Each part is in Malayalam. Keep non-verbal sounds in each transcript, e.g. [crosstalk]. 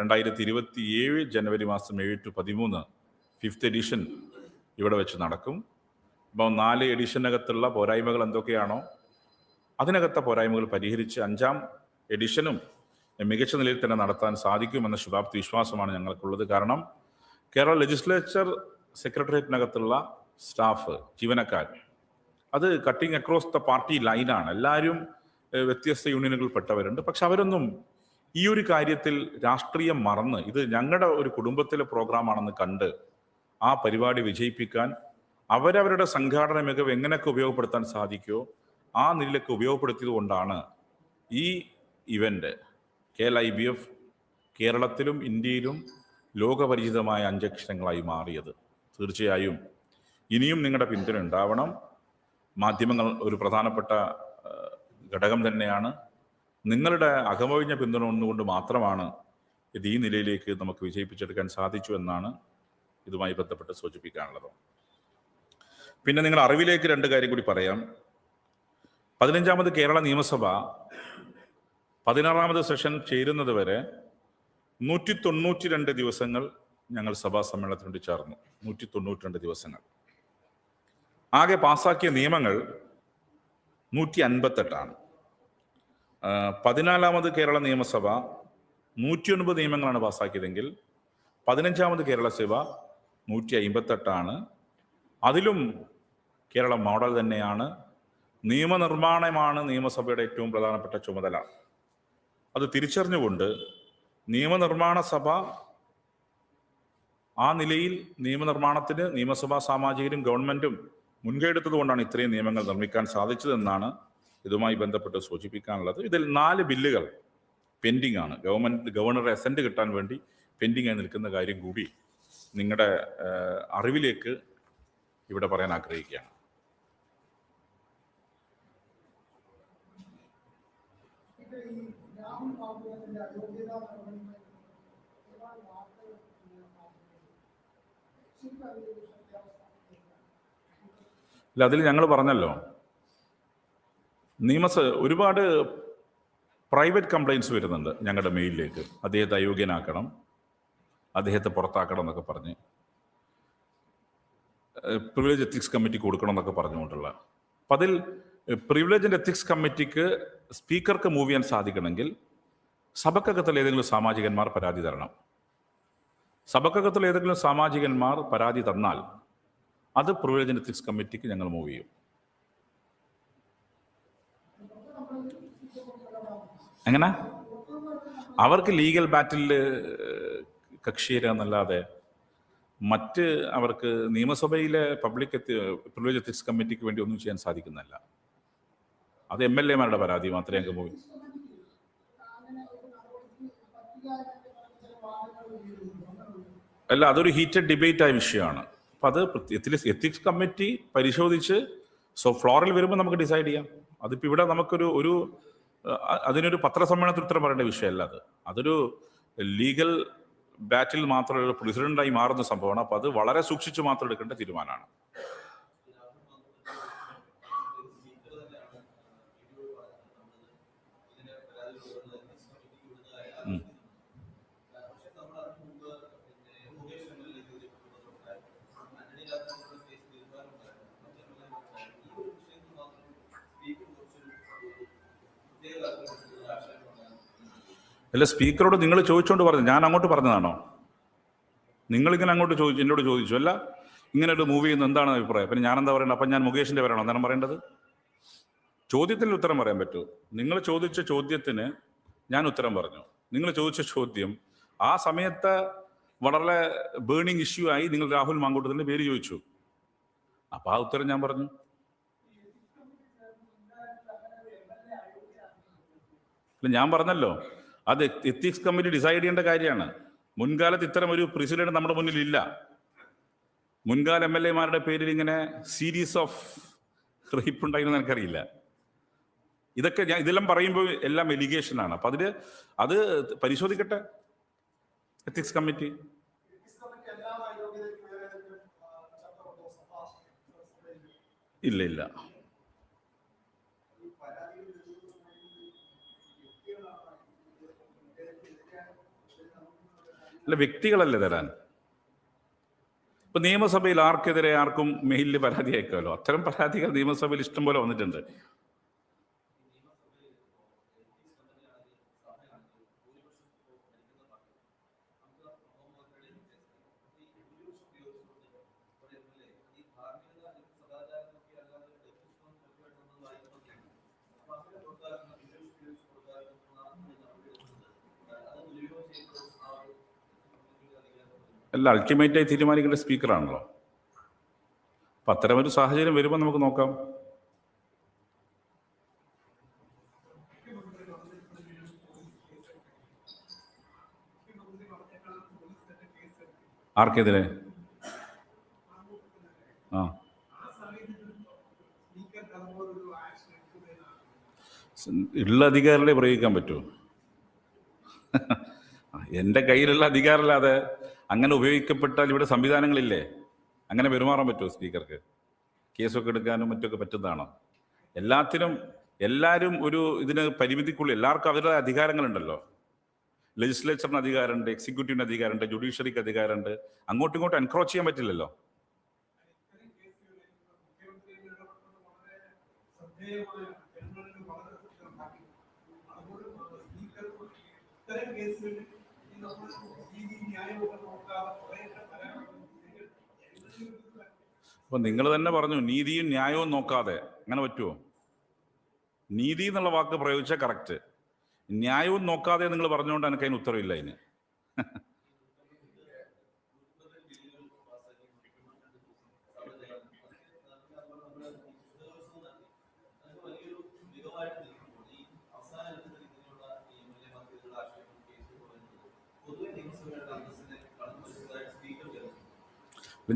രണ്ടായിരത്തി ഇരുപത്തി ഏഴ് ജനുവരി മാസം ഏഴ് ടു പതിമൂന്ന് ഫിഫ്ത്ത് എഡിഷൻ ഇവിടെ വെച്ച് നടക്കും. അപ്പോൾ നാല് എഡിഷനകത്തുള്ള പോരായ്മകൾ എന്തൊക്കെയാണോ അതിനകത്തെ പോരായ്മകൾ പരിഹരിച്ച് അഞ്ചാം എഡിഷനും മികച്ച നിലയിൽ തന്നെ നടത്താൻ സാധിക്കുമെന്ന ശുഭാപ്തി വിശ്വാസമാണ് ഞങ്ങൾക്കുള്ളത്. കാരണം കേരള ലെജിസ്ലേച്ചർ സെക്രട്ടേറിയറ്റിനകത്തുള്ള സ്റ്റാഫ് ജീവനക്കാർ അത് കട്ടിങ് അക്രോസ് ദ പാർട്ടി ലൈനാണ് എല്ലാവരും വ്യത്യസ്ത യൂണിയനുകൾപ്പെട്ടവരുണ്ട് പക്ഷെ അവരൊന്നും ഈ ഒരു കാര്യത്തിൽ രാഷ്ട്രീയം മറന്ന് ഇത് ഞങ്ങളുടെ ഒരു കുടുംബത്തിലെ പ്രോഗ്രാമാണെന്ന് കണ്ട് ആ പരിപാടി വിജയിപ്പിക്കാൻ അവരവരുടെ സംഘാടന മികവ് എങ്ങനെയൊക്കെ ഉപയോഗപ്പെടുത്താൻ സാധിക്കുമോ ആ നിലയിലൊക്കെ ഉപയോഗപ്പെടുത്തിയത് കൊണ്ടാണ് ഈ event K L I B F കേരളത്തിലും ഇന്ത്യയിലും ലോകപരിചിതമായ അഞ്ചക്ഷരങ്ങളായി മാറിയത്. തീർച്ചയായും ഇനിയും നിങ്ങളുടെ പിന്തുണ ഉണ്ടാവണം. മാധ്യമങ്ങൾ ഒരു പ്രധാനപ്പെട്ട ഘടകം തന്നെയാണ്. നിങ്ങളുടെ അകമൊഴിഞ്ഞ പിന്തുണ ഒന്നുകൊണ്ട് മാത്രമാണ് ഇത് ഈ നിലയിലേക്ക് നമുക്ക് വിജയിപ്പിച്ചെടുക്കാൻ സാധിച്ചു എന്നാണ് ഇതുമായി ബന്ധപ്പെട്ട് സൂചിപ്പിക്കാനുള്ളത്. പിന്നെ നിങ്ങൾ അറിവിലേക്ക് രണ്ട് കാര്യം കൂടി പറയാം. പതിനഞ്ചാമത് കേരള നിയമസഭ പതിനാറാമത് സെഷൻ ചേരുന്നത് വരെ നൂറ്റി തൊണ്ണൂറ്റി രണ്ട് ദിവസങ്ങൾ ഞങ്ങൾ സഭാ സമ്മേളനത്തിന് വേണ്ടി ചേർന്നു. നൂറ്റി തൊണ്ണൂറ്റി രണ്ട് ദിവസങ്ങൾ. ആകെ പാസാക്കിയ നിയമങ്ങൾ നൂറ്റി അൻപത്തെട്ടാണ് പതിനാലാമത് കേരള നിയമസഭ നൂറ്റി ഒൻപത് നിയമങ്ങളാണ് പാസ്സാക്കിയതെങ്കിൽ പതിനഞ്ചാമത് കേരള സഭ നൂറ്റി അയിമ്പത്തെട്ടാണ് അതിലും കേരള മോഡൽ തന്നെയാണ്. നിയമനിർമ്മാണമാണ് നിയമസഭയുടെ ഏറ്റവും പ്രധാനപ്പെട്ട ചുമതല. അത് തിരിച്ചറിഞ്ഞുകൊണ്ട് നിയമനിർമ്മാണ സഭ ആ നിലയിൽ നിയമനിർമ്മാണത്തിന് നിയമസഭാ സാമാജികരും ഗവൺമെന്റും മുൻകൈ എടുത്തതുകൊണ്ടാണ് ഇത്രയും നിയമങ്ങൾ നിർമ്മിക്കാൻ സാധിച്ചതെന്നാണ് ഇതുമായി ബന്ധപ്പെട്ട് സൂചിപ്പിക്കാനുള്ളത് ഇതിൽ നാല് ബില്ലുകൾ പെൻഡിംഗ് ആണ് ഗവൺമെന്റ് ഗവർണറുടെ അസെന്റ് കിട്ടാൻ വേണ്ടി പെൻഡിംഗ് ആയി നിൽക്കുന്ന കാര്യം കൂടി നിങ്ങളുടെ അറിവിലേക്ക് ഇവിടെ പറയാൻ ആഗ്രഹിക്കുകയാണ്. ഇല്ല അതിൽ ഞങ്ങൾ പറഞ്ഞല്ലോ. നിയമസ ഒരുപാട് പ്രൈവറ്റ് കംപ്ലയിൻസ് വരുന്നുണ്ട് ഞങ്ങളുടെ മെയിലിലേക്ക് അദ്ദേഹത്തെ അയോഗ്യനാക്കണം. അദ്ദേഹത്തെ പുറത്താക്കണം എന്നൊക്കെ പറഞ്ഞ് പ്രിവിലേജ് എത്തിക്സ് കമ്മിറ്റി കൊടുക്കണം എന്നൊക്കെ പറഞ്ഞുകൊണ്ടുള്ള. അപ്പം അതിൽ പ്രിവിലേജ് ആൻഡ് എത്തിക്സ് കമ്മിറ്റിക്ക് സ്പീക്കർക്ക് മൂവ് ചെയ്യാൻ സാധിക്കണമെങ്കിൽ സഭക്കകത്തിൽ ഏതെങ്കിലും സാമാജികന്മാർ പരാതി തരണം. സഭക്കകത്തിൽ ഏതെങ്കിലും സാമാജികന്മാർ പരാതി തന്നാൽ അത് പ്രിവിലേജ് ആൻഡ് എത്തിക്സ് കമ്മിറ്റിക്ക് ഞങ്ങൾ മൂവ് ചെയ്യും. എങ്ങനെ? അവർക്ക് ലീഗൽ ബാറ്റിൽ കക്ഷിയേരുക മറ്റ് അവർക്ക് നിയമസഭയിലെ പബ്ലിക് പ്രിവിലേജ് എത്തിക്സ് കമ്മിറ്റിക്ക് വേണ്ടി ഒന്നും ചെയ്യാൻ സാധിക്കുന്നില്ല അത് എം എൽ എമാരുടെ പരാതി മാത്രമേ അങ്ങ് പോയി. അല്ല അതൊരു ഹീറ്റഡ് ഡിബേറ്റ് ആയ വിഷയമാണ്. അപ്പം അത് എത്തിക്സ് കമ്മിറ്റി പരിശോധിച്ച് സോ ഫ്ലോറിൽ വരുമ്പോൾ നമുക്ക് ഡിസൈഡ് ചെയ്യാം. അതിപ്പോൾ ഇവിടെ നമുക്കൊരു ഒരു അതിനൊരു പത്രസമ്മേളനത്തിൽ ഉത്തരം പറയേണ്ട വിഷയമല്ല അത്. അതൊരു ലീഗൽ ബാറ്റിൽ മാത്രമല്ല പ്രസിഡന്റായി മാറുന്ന സംഭവമാണ്. അപ്പോൾ അത് വളരെ സൂക്ഷിച്ച് മാത്രം എടുക്കേണ്ട തീരുമാനമാണ്. അല്ല സ്പീക്കറോട് നിങ്ങൾ ചോദിച്ചുകൊണ്ട് പറഞ്ഞു ഞാൻ അങ്ങോട്ട് പറഞ്ഞതാണോ? നിങ്ങളിങ്ങനെ അങ്ങോട്ട് ചോദിച്ചു എന്നോട് ചോദിച്ചു. അല്ല ഇങ്ങനെ ഒരു മൂവി ചെയ്യുന്ന എന്താണ് അഭിപ്രായം? പിന്നെ ഞാൻ എന്താ പറയേണ്ടത് അപ്പം ഞാൻ മുകേഷിന്റെ പേരാണോ? എന്താണ് പറയേണ്ടത്? ചോദ്യത്തിന് ഉത്തരം പറയാൻ പറ്റൂ. നിങ്ങൾ ചോദിച്ച ചോദ്യത്തിന് ഞാൻ ഉത്തരം പറഞ്ഞു. നിങ്ങൾ ചോദിച്ച ചോദ്യം ആ സമയത്ത് വളരെ ബേണിംഗ് ഇഷ്യൂ ആയി നിങ്ങൾ രാഹുൽ മാങ്കോട്ടത്തിന്റെ പേര് ചോദിച്ചു. അപ്പോൾ ആ ഉത്തരം ഞാൻ പറഞ്ഞു. അല്ല ഞാൻ പറഞ്ഞല്ലോ. അത് എത്തിക്സ് കമ്മിറ്റി ഡിസൈഡ് ചെയ്യേണ്ട കാര്യമാണ്. മുൻകാലത്ത് ഇത്തരം ഒരു പ്രസിഡന്റ് നമ്മുടെ മുന്നിൽ ഇല്ല മുൻകാല എം എൽ എമാരുടെ പേരിൽ ഇങ്ങനെ സീരീസ് ഓഫ് റേപ്പ് ഉണ്ടായിരുന്നു എനിക്കറിയില്ല. ഇതൊക്കെ ഞാൻ ഇതെല്ലാം പറയുമ്പോൾ എല്ലാം എലിഗേഷനാണ് അപ്പൊ അതിൽ അത് പരിശോധിക്കട്ടെ? എത്തിക്സ് കമ്മിറ്റി ഇല്ല ഇല്ല. അല്ല വ്യക്തികളല്ലേ തരാൻ? ഇപ്പൊ നിയമസഭയിൽ ആർക്കെതിരെ ആർക്കും മെയിലിൽ പരാതി അയക്കുമല്ലോ അത്തരം പരാതികൾ നിയമസഭയിൽ ഇഷ്ടംപോലെ വന്നിട്ടുണ്ട്. അല്ല അൾട്ടിമേറ്റായി തീരുമാനിക്കേണ്ട സ്പീക്കറാണല്ലോ അപ്പം അത്തരമൊരു സാഹചര്യം വരുമ്പോൾ നമുക്ക് നോക്കാം. ആർക്കെതിരെ? ആ. ഉള്ള അധികാരങ്ങളെ പ്രയോഗിക്കാൻ പറ്റുമോ? എന്റെ കയ്യിലുള്ള അധികാരമല്ലാതെ അങ്ങനെ ഉപയോഗിക്കപ്പെട്ടാൽ ഇവിടെ സംവിധാനങ്ങളില്ലേ? അങ്ങനെ പെരുമാറാൻ പറ്റുമോ സ്പീക്കർക്ക്? കേസൊക്കെ എടുക്കാനും മറ്റൊക്കെ പറ്റുന്നതാണോ? എല്ലാത്തിനും എല്ലാവരും ഒരു ഇതിന് പരിമിതിക്കുള്ളിൽ എല്ലാവർക്കും അവരുടെ അധികാരങ്ങളുണ്ടല്ലോ. ലെജിസ്ലേച്ചറിന് അധികാരമുണ്ട് എക്സിക്യൂട്ടീവിന് അധികാരമുണ്ട് ജുഡീഷ്യറിക്ക് അധികാരമുണ്ട്. അങ്ങോട്ടും ഇങ്ങോട്ടും എൻക്രോച്ച് ചെയ്യാൻ പറ്റില്ലല്ലോ. ഇത്തരം കേസുകളിൽ അപ്പൊ നിങ്ങൾ തന്നെ പറഞ്ഞു നീതിയും ന്യായവും നോക്കാതെ. അങ്ങനെ പറ്റുമോ നീതി എന്നുള്ള വാക്ക് പ്രയോഗിച്ചാൽ കറക്റ്റ് ന്യായവും നോക്കാതെ നിങ്ങൾ പറഞ്ഞുകൊണ്ട് എനിക്ക് അതിന് ഉത്തരവില്ല അതിന്. [laughs]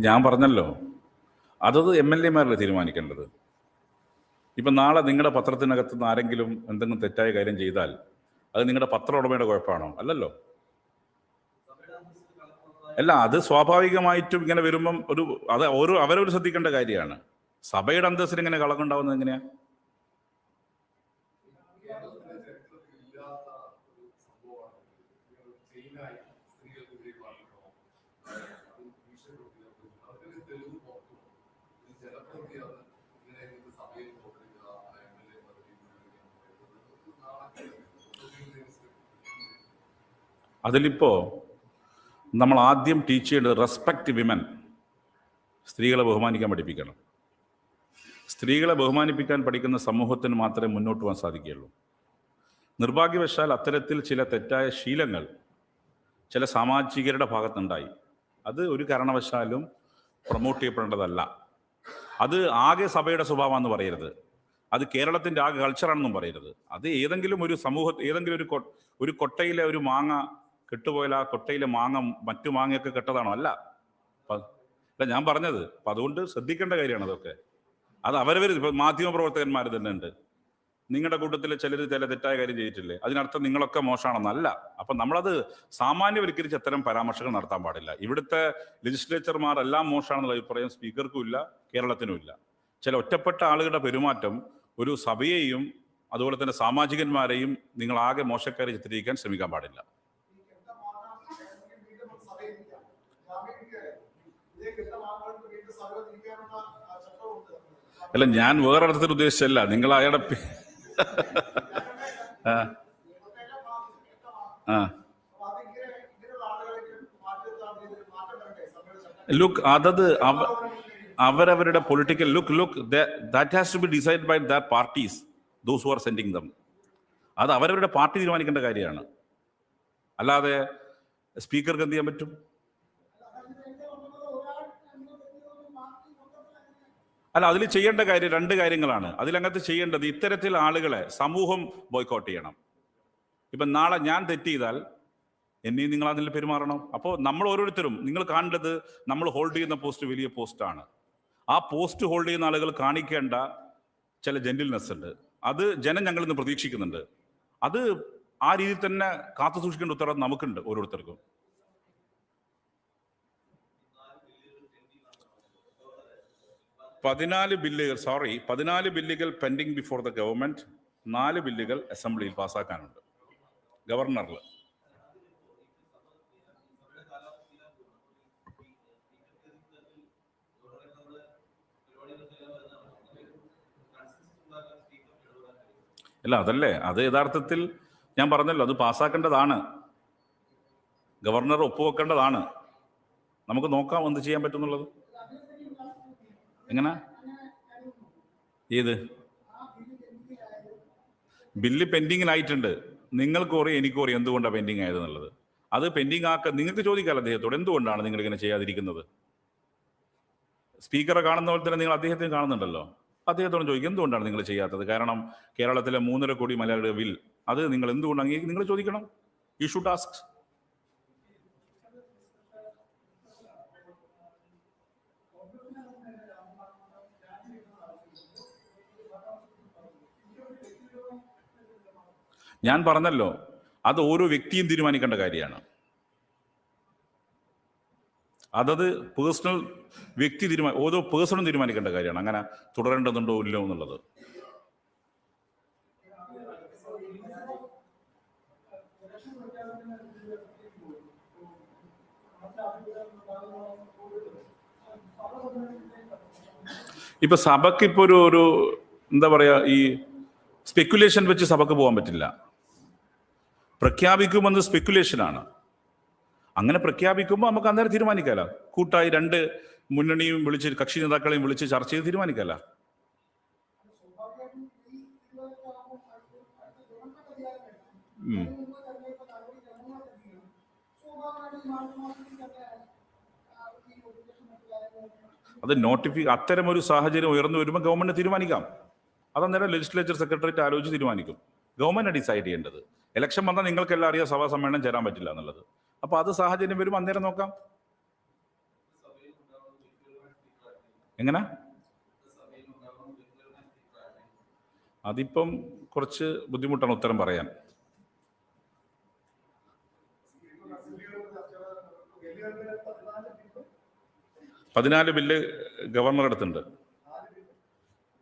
ഞാൻ പറഞ്ഞല്ലോ. അതത് എം എൽ എമാരല്ലേ തീരുമാനിക്കേണ്ടത്? ഇപ്പം നാളെ നിങ്ങളുടെ പത്രത്തിനകത്ത് നിന്ന് ആരെങ്കിലും എന്തെങ്കിലും തെറ്റായ കാര്യം ചെയ്താൽ അത് നിങ്ങളുടെ പത്ര ഉടമയുടെ കുഴപ്പമാണോ അല്ലല്ലോ. അല്ല അത് സ്വാഭാവികമായിട്ടും ഇങ്ങനെ വരുമ്പം ഒരു അത് ഓരോ അവരവർ ശ്രദ്ധിക്കേണ്ട കാര്യമാണ്. സഭയുടെ അന്തസ്സിന് ഇങ്ങനെ കളകുണ്ടാവുന്നത് എങ്ങനെയാ? അതിലിപ്പോ നമ്മൾ ആദ്യം ടീച്ച് ചെയ്യേണ്ടത് റെസ്പെക്ട് വിമൻ സ്ത്രീകളെ ബഹുമാനിക്കാൻ പഠിപ്പിക്കണം. സ്ത്രീകളെ ബഹുമാനിപ്പിക്കാൻ പഠിക്കുന്ന സമൂഹത്തിന് മാത്രമേ മുന്നോട്ട് പോകാൻ സാധിക്കുകയുള്ളൂ. നിർഭാഗ്യവശാൽ അത്തരത്തിൽ ചില തെറ്റായ ശീലങ്ങൾ ചില സാമാജികരുടെ ഭാഗത്തുണ്ടായി. അത് ഒരു കാരണവശാലും പ്രൊമോട്ട് ചെയ്യപ്പെടേണ്ടതല്ല. അത് ആകെ സഭയുടെ സ്വഭാവമാണെന്ന് പറയരുത്. അത് കേരളത്തിന്റെ ആകെ കൾച്ചറാണെന്നും പറയരുത്. അത് ഏതെങ്കിലും ഒരു സമൂഹ ഏതെങ്കിലും ഒരു ഒരു കൊട്ടയിലെ ഒരു മാങ്ങ കെട്ടുപോയാൽ ആ കൊട്ടയിലെ മാങ്ങ മറ്റു മാങ്ങയൊക്കെ കെട്ടതാണോ? അല്ല. അല്ല ഞാൻ പറഞ്ഞത് അപ്പൊ അതുകൊണ്ട് ശ്രദ്ധിക്കേണ്ട കാര്യമാണ് അതൊക്കെ. അത് അവരവർ മാധ്യമ പ്രവർത്തകന്മാർ തന്നെ ഉണ്ട്. നിങ്ങളുടെ കൂട്ടത്തിൽ ചിലർ ചില തെറ്റായ കാര്യം ചെയ്തിട്ടില്ലേ? അതിനർത്ഥം നിങ്ങളൊക്കെ മോശമാണെന്നല്ല. അപ്പൊ നമ്മളത് സാമാന്യവൽക്കരിച്ച് അത്തരം പരാമർശങ്ങൾ നടത്താൻ പാടില്ല. ഇവിടുത്തെ ലെജിസ്ലേച്ചർമാർ എല്ലാം മോശമാണെന്നുള്ള അഭിപ്രായം സ്പീക്കർക്കും ഇല്ല കേരളത്തിനും ഇല്ല. ചില ഒറ്റപ്പെട്ട ആളുകളുടെ പെരുമാറ്റം ഒരു സഭയെയും അതുപോലെ തന്നെ സാമാജികന്മാരെയും നിങ്ങൾ ആകെ മോശക്കാരെ ചിത്രീകരിക്കാൻ ശ്രമിക്കാൻ പാടില്ല. അല്ല ഞാൻ വേറെ അർത്ഥത്തിൽ ഉദ്ദേശിച്ചല്ല നിങ്ങൾ അയാളുടെ ആ. ലുക്ക് അതത് അവ- അവരവരുടെ political look look that has to be decide by that parties those who are sending them അത് അവരവരുടെ പാർട്ടി തീരുമാനിക്കേണ്ട കാര്യമാണ്. അല്ലാതെ സ്പീക്കർക്ക് എന്ത് ചെയ്യാൻ പറ്റും? അല്ല അതിൽ ചെയ്യേണ്ട കാര്യം രണ്ട് കാര്യങ്ങളാണ്. അതിലങ്ങനത്തെ ചെയ്യേണ്ടത് ഇത്തരത്തിൽ ആളുകളെ സമൂഹം ബോയ്ക്കോട്ട് ചെയ്യണം. ഇപ്പം നാളെ ഞാൻ തെറ്റ് ചെയ്താൽ എന്നെയും നിങ്ങൾ അതിൽ പെരുമാറണം. അപ്പോൾ നമ്മൾ ഓരോരുത്തരും നിങ്ങൾ കാണേണ്ടത് നമ്മൾ ഹോൾഡ് ചെയ്യുന്ന പോസ്റ്റ് വലിയ പോസ്റ്റാണ് ആ പോസ്റ്റ് ഹോൾഡ് ചെയ്യുന്ന ആളുകൾ കാണിക്കേണ്ട ചില ജെന്റിൽനെസ് ഉണ്ട്. അത് ജനം ഞങ്ങളിൽ നിന്ന് പ്രതീക്ഷിക്കുന്നുണ്ട്. അത് ആ രീതിയിൽ തന്നെ കാത്തു സൂക്ഷിക്കേണ്ട ഉത്തരവാദിത്വം നമുക്കുണ്ട് ഓരോരുത്തർക്കും. പതിനാല് ബില്ലുകൾ സോറി പതിനാല് ബില്ലുകൾ പെൻഡിങ് ബിഫോർ ദ ഗവൺമെന്റ് നാല് ബില്ലുകൾ അസംബ്ലിയിൽ പാസ്സാക്കാനുണ്ട്. ഗവർണറിൽ അല്ല അതല്ലേ അത് യഥാർത്ഥത്തിൽ ഞാൻ പറഞ്ഞല്ലോ അത് പാസ്സാക്കേണ്ടതാണ്. ഗവർണർ ഒപ്പുവെക്കേണ്ടതാണ്. നമുക്ക് നോക്കാം എന്ത് ചെയ്യാൻ പറ്റുന്നുള്ളത്. എങ്ങനെ? ഏത്? ബില്ല് പെൻഡിങ്ങിലായിട്ടുണ്ട്. നിങ്ങൾക്ക് അറിയാം എനിക്ക് അറിയാം എന്തുകൊണ്ടാണ് പെൻഡിങ് ആയതെന്നുള്ളത്? അത് പെൻഡിങ് ആക്ക നിങ്ങൾക്ക് ചോദിക്കാമല്ലോ അദ്ദേഹത്തോട് എന്തുകൊണ്ടാണ് നിങ്ങൾ ഇങ്ങനെ ചെയ്യാതിരിക്കുന്നത്? സ്പീക്കറെ കാണുന്ന പോലെ തന്നെ നിങ്ങൾ അദ്ദേഹത്തിന് കാണുന്നുണ്ടല്ലോ. അദ്ദേഹത്തോട് ചോദിക്കും എന്തുകൊണ്ടാണ് നിങ്ങൾ ചെയ്യാത്തത്? കാരണം കേരളത്തിലെ മൂന്നര കോടി മലയാളിയുടെ ബിൽ അത് നിങ്ങൾ എന്തുകൊണ്ടാണ് നിങ്ങൾ ചോദിക്കണം. യു ഷുഡ് ആസ്ക് ഞാൻ പറഞ്ഞല്ലോ അത് ഓരോ വ്യക്തിയും തീരുമാനിക്കേണ്ട കാര്യമാണ്. അതത് പേഴ്സണൽ വ്യക്തി തീരുമാനം ഓരോ പേഴ്സണും തീരുമാനിക്കേണ്ട കാര്യമാണ്. അങ്ങനെ തുടരേണ്ടതുണ്ടോ ഇല്ലോ എന്നുള്ളത്. ഇപ്പൊ സഭയ്ക്ക് ഇപ്പൊ ഒരു ഒരു എന്താ പറയാ ഈ സ്പെക്കുലേഷൻ വെച്ച് സഭക്ക് പോകാൻ പറ്റില്ല. പ്രഖ്യാപിക്കുമെന്ന് സ്പെക്കുലേഷനാണ് അങ്ങനെ പ്രഖ്യാപിക്കുമ്പോൾ നമുക്ക് അന്നേരം തീരുമാനിക്കാല? കൂട്ടായി രണ്ട് മുന്നണിയും വിളിച്ച് കക്ഷി നേതാക്കളെയും വിളിച്ച് ചർച്ച ചെയ്ത് തീരുമാനിക്കാല. അത് നോട്ടിഫി അത്തരം ഒരു സാഹചര്യം ഉയർന്നു വരുമ്പോൾ ഗവൺമെന്റ് തീരുമാനിക്കാം. അതന്നേരം ലെജിസ്ലേച്ചർ സെക്രട്ടറിയേറ്റ് ആലോചിച്ച് തീരുമാനിക്കും. ഗവൺമെന്റ് ഡിസൈഡ് ചെയ്യേണ്ടത്. ഇലക്ഷൻ വന്നാൽ നിങ്ങൾക്കെല്ലാം അറിയാം സഭാ സമ്മേളനം ചേരാൻ പറ്റില്ല എന്നുള്ളത്. അപ്പൊ അത് സാഹചര്യം വരും അന്നേരം നോക്കാം. എങ്ങനെ? അതിപ്പം കുറച്ച് ബുദ്ധിമുട്ടാണ് ഉത്തരം പറയാൻ. പതിനാല് ബില്ല് ഗവർണർ അടുത്തുണ്ട്.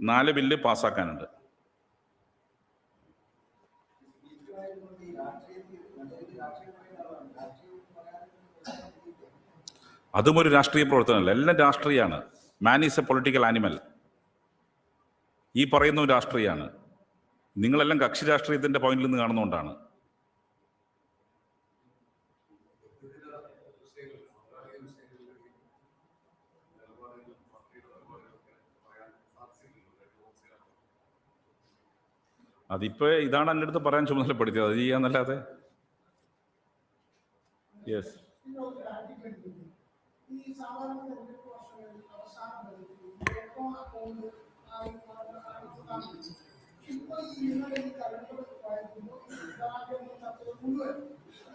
നാല് ബില്ല് പാസ്സാക്കാനുണ്ട് അതും ഒരു രാഷ്ട്രീയ പ്രവർത്തനമല്ല. എല്ലാം രാഷ്ട്രീയമാണ് man is a political animal ഈ പറയുന്ന രാഷ്ട്രീയമാണ് നിങ്ങളെല്ലാം കക്ഷി രാഷ്ട്രീയത്തിന്റെ പോയിന്റിൽ നിന്ന് കാണുന്നതുകൊണ്ടാണ്. അതിപ്പോ ഇതാണ് എന്റെ അടുത്ത് പറയാൻ ചുമതലപ്പെടുത്തിയത്. അത് ചെയ്യാന്നല്ലാതെ? യെസ് ഈ സാധാരണ തെരഞ്ഞെടുപ്പ് അവസാനം ഈ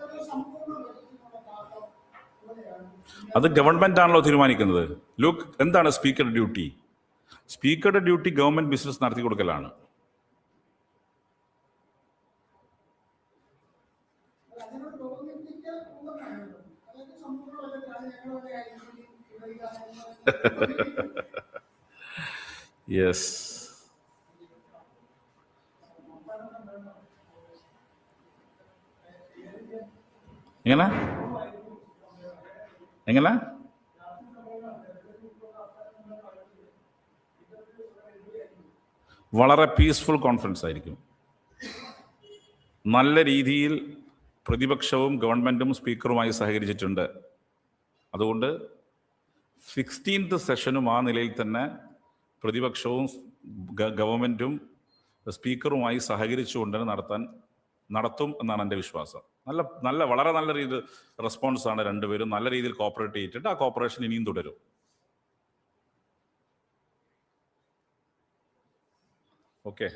അതൊരു സമ്പൂർണ അത് ഗവൺമെന്റ് ആണല്ലോ തീരുമാനിക്കുന്നത്. ലുക്ക് എന്താണ് സ്പീക്കറുടെ ഡ്യൂട്ടി? സ്പീക്കറുടെ ഡ്യൂട്ടി ഗവൺമെന്റ് ബിസിനസ് നടത്തി കൊടുക്കലാണ് [laughs] യെസ് എങ്ങനെ? എങ്ങനെ? വളരെ പീസ്ഫുൾ കോൺഫറൻസ് ആയിരിക്കും. നല്ല രീതിയിൽ പ്രതിപക്ഷവും ഗവൺമെന്റും സ്പീക്കറുമായി സഹകരിച്ചിട്ടുണ്ട്. അതുകൊണ്ട് സിക്സ്റ്റീൻത്ത് സെഷനും ആ നിലയിൽ തന്നെ പ്രതിപക്ഷവും ഗവൺമെന്റും സ്പീക്കറുമായി സഹകരിച്ചുകൊണ്ട് തന്നെ നടത്താൻ നടത്തും എന്നാണ് എന്റെ വിശ്വാസം. നല്ല നല്ല വളരെ നല്ല രീതിയിൽ റെസ്പോൺസാണ് രണ്ടുപേരും നല്ല രീതിയിൽ കോപ്പറേറ്റ് ചെയ്തിട്ട് ആ കോപ്പറേഷൻ ഇനിയും തുടരും. ഓക്കെ